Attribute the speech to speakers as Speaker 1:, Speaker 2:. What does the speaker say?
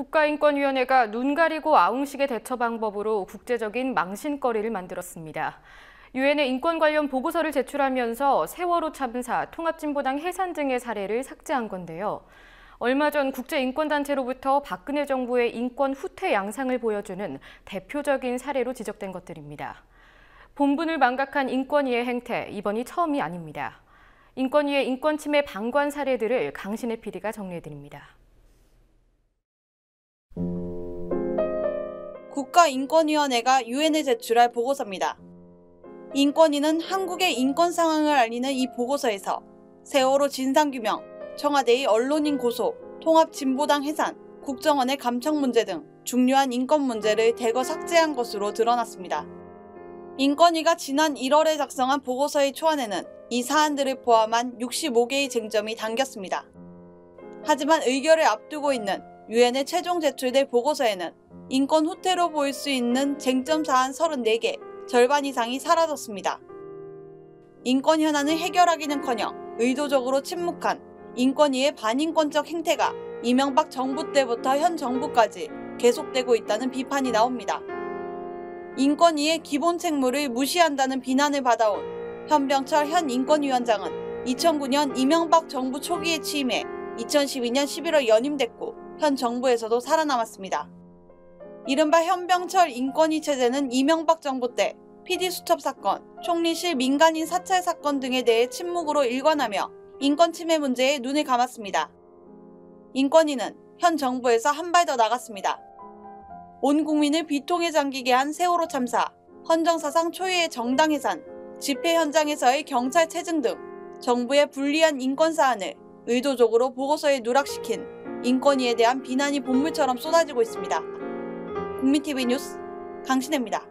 Speaker 1: 국가인권위원회가 눈 가리고 아웅식의 대처 방법으로 국제적인 망신거리를 만들었습니다. 유엔에 인권 관련 보고서를 제출하면서 세월호 참사, 통합진보당 해산 등의 사례를 삭제한 건데요. 얼마 전 국제인권단체로부터 박근혜 정부의 인권 후퇴 양상을 보여주는 대표적인 사례로 지적된 것들입니다. 본분을 망각한 인권위의 행태, 이번이 처음이 아닙니다. 인권위의 인권 침해 방관 사례들을 강신의 PD가 정리해드립니다.
Speaker 2: 국가인권위원회가 유엔에 제출할 보고서입니다. 인권위는 한국의 인권 상황을 알리는 이 보고서에서 세월호 진상규명, 청와대의 언론인 고소, 통합진보당 해산, 국정원의 감청 문제 등 중요한 인권 문제를 대거 삭제한 것으로 드러났습니다. 인권위가 지난 1월에 작성한 보고서의 초안에는 이 사안들을 포함한 65개의 쟁점이 담겼습니다. 하지만 의결을 앞두고 있는 유엔에 최종 제출될 보고서에는 인권 후퇴로 보일 수 있는 쟁점 사안 34개, 절반 이상이 사라졌습니다. 인권 현안을 해결하기는커녕 의도적으로 침묵한 인권위의 반인권적 행태가 이명박 정부 때부터 현 정부까지 계속되고 있다는 비판이 나옵니다. 인권위의 기본 책무를 무시한다는 비난을 받아온 현병철 현 인권위원장은 2009년 이명박 정부 초기에 취임해 2012년 11월 연임됐고 현 정부에서도 살아남았습니다. 이른바 현병철 인권위 체제는 이명박 정부 때 PD 수첩 사건, 총리실 민간인 사찰 사건 등에 대해 침묵으로 일관하며 인권 침해 문제에 눈을 감았습니다. 인권위는 현 정부에서 한 발 더 나갔습니다. 온 국민을 비통에 잠기게 한 세월호 참사, 헌정사상 초유의 정당 해산, 집회 현장에서의 경찰 체증 등 정부의 불리한 인권 사안을 의도적으로 보고서에 누락시킨 인권위에 대한 비난이 본물처럼 쏟아지고 있습니다. 국민TV 뉴스 강신혜입니다.